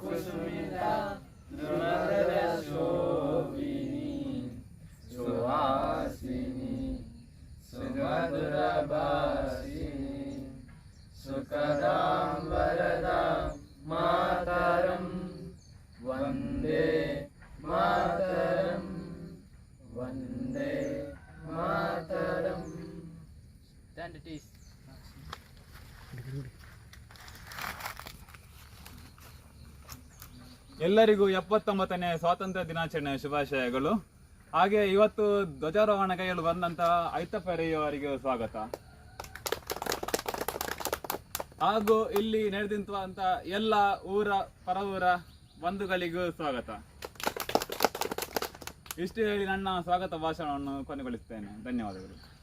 कुसुमिता द्रुमदरशोभिनी सुहासिनी सुमधुरभासिनी सुखदां वरदां मातरं वन्दे मातरं Vande Mataram Then it is ಎಲ್ಲರಿಗೂ ಎಪ್ಪತ್ತೊಂಬತ್ತನೇ ಸ್ವಾತಂತ್ರ್ಯ ದಿನಾಚರಣೆಯ ಶುಭಾಶಯಗಳು. ಹಾಗೆ ಇವತ್ತು ಧ್ವಜಾರೋಹಣ ಕೈಯಲ್ಲಿ ಬಂದಂತಹ ಐತಪರೆಯವರಿಗೆ ಸ್ವಾಗತ. ಹಾಗೂ ಇಲ್ಲಿ ನಡೆದಿಂತ ಎಲ್ಲ ಊರ ಪರವೂರ ಊರ ಬಂಧುಗಳಿಗೂ ಸ್ವಾಗತ. ಇಷ್ಟು ಹೇಳಿ ನನ್ನ ಸ್ವಾಗತ ಭಾಷಣವನ್ನು ಕೊನೆಗೊಳಿಸುತ್ತೇನೆ. ಧನ್ಯವಾದಗಳು.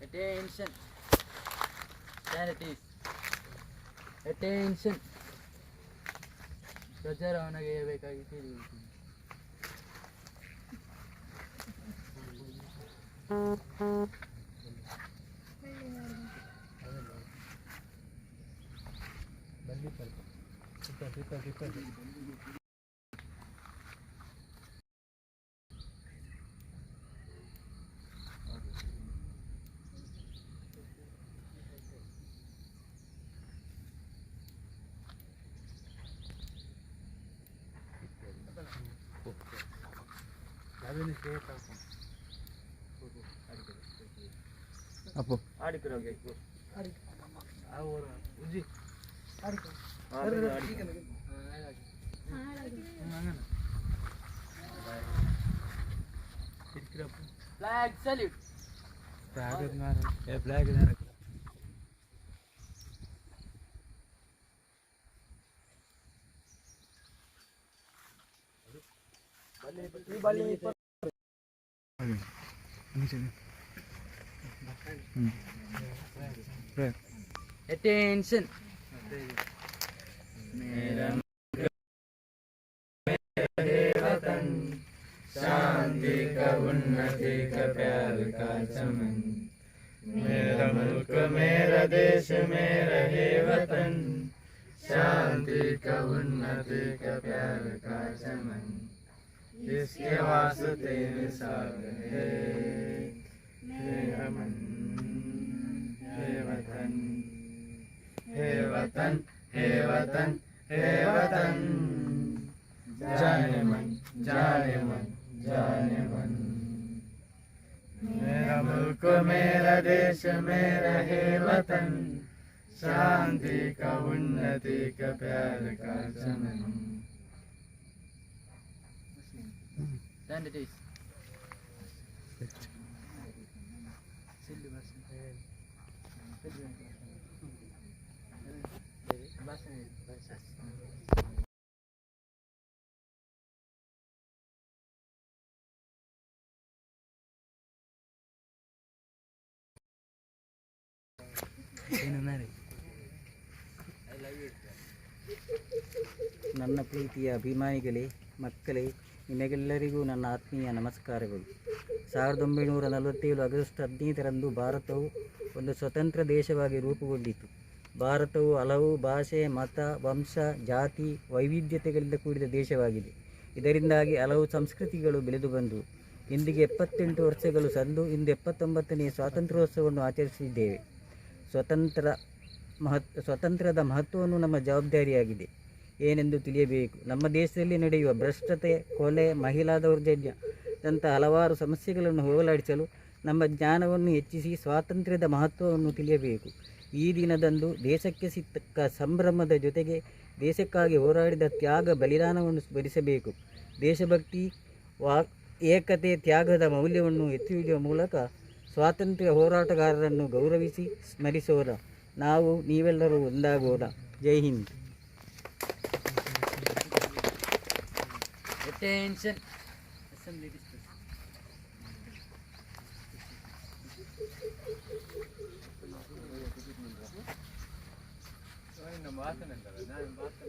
Attention. There it is. Attention. ಗಜ ರವನಿಗೆ ಬೇಕಾಗಿತ್ತು ಬಲ್ಲಿ ಸ್ವಲ್ಪ ಸ್ವಲ್ಪ ಸ್ವಲ್ಪ அப்போ ஆடிக்கிறாங்க இப்போ உஜி ఫ్లాగ్ సల్యూట్ ఫ్లాగ్ ఉన్నారు ఏ ఫ్లాగ్ ఉన్నారు బలి బలి अटेंशन शांति का उन्नति का प्यार का चमन मेरा मुल्क, मेरा देश, मेरा वतन। शांति का उन्नति का प्यार का चमन। इसके वास्ते मिसाल है मेरा मन हे वतन हे वतन हे वतन हे वतन। जाने मन जाने मन जाने मन। मेरा मुल्क, मेरा देश, मेरा हे वतन। शांति का उन्नति, का प्यार का चमन Stand it is. ನನ್ನ ಪ್ರೀತಿಯ ಅಭಿಮಾನಿಗಳೇ ಮಕ್ಕಳೇ ನಿಮಗೆಲ್ಲರಿಗೂ ನನ್ನ ಆತ್ಮೀಯ ನಮಸ್ಕಾರಗಳು. ಸಾವಿರದ ಒಂಬೈನೂರ ನಲವತ್ತೇಳು ಆಗಸ್ಟ್ ಹದಿನೈದರಂದು ಭಾರತವು ಒಂದು ಸ್ವತಂತ್ರ ದೇಶವಾಗಿ ರೂಪುಗೊಂಡಿತು. ಭಾರತವು ಹಲವು ಭಾಷೆ, ಮತ, ವಂಶ, ಜಾತಿ, ವೈವಿಧ್ಯತೆಗಳಿಂದ ಕೂಡಿದ ದೇಶವಾಗಿದೆ. ಇದರಿಂದಾಗಿ ಹಲವು ಸಂಸ್ಕೃತಿಗಳು ಬೆಳೆದು ಬಂದವು. ಇಂದಿಗೆ ಎಪ್ಪತ್ತೆಂಟು ವರ್ಷಗಳು ಸಂದು ಇಂದು ಎಪ್ಪತ್ತೊಂಬತ್ತನೇ ಸ್ವಾತಂತ್ರ್ಯೋತ್ಸವವನ್ನು ಆಚರಿಸಿದ್ದೇವೆ. ಸ್ವತಂತ್ರ ಮಹತ್ ಸ್ವತಂತ್ರದ ಮಹತ್ವವನ್ನು ನಮ್ಮ ಜವಾಬ್ದಾರಿಯಾಗಿದೆ. ಏನೆಂದು ತಿಳಿಯಬೇಕು. ನಮ್ಮ ದೇಶದಲ್ಲಿ ನಡೆಯುವ ಭ್ರಷ್ಟತೆ, ಕೊಲೆ, ಮಹಿಳಾ ದೌರ್ಜನ್ಯದಂಥ ಹಲವಾರು ಸಮಸ್ಯೆಗಳನ್ನು ಹೋಗಲಾಡಿಸಲು ನಮ್ಮ ಜ್ಞಾನವನ್ನು ಹೆಚ್ಚಿಸಿ ಸ್ವಾತಂತ್ರ್ಯದ ಮಹತ್ವವನ್ನು ತಿಳಿಯಬೇಕು. ಈ ದಿನದಂದು ದೇಶಕ್ಕೆ ಸಿಕ್ಕ ಸಂಭ್ರಮದ ಜೊತೆಗೆ ದೇಶಕ್ಕಾಗಿ ಹೋರಾಡಿದ ತ್ಯಾಗ ಬಲಿದಾನವನ್ನು ಸ್ಮರಿಸಬೇಕು. ದೇಶಭಕ್ತಿ, ವಾ, ಏಕತೆ, ತ್ಯಾಗದ ಮೌಲ್ಯವನ್ನು ಎತ್ತಿ ಹಿಡಿಯುವ ಮೂಲಕ ಸ್ವಾತಂತ್ರ್ಯ ಹೋರಾಟಗಾರರನ್ನು ಗೌರವಿಸಿ ಸ್ಮರಿಸೋಣ. ನಾವು ನೀವೆಲ್ಲರೂ ಒಂದಾಗೋಣ. ಜೈ Hind. Attention. Assembly distance. Aynen bahsedin ben. Ben bahsedin.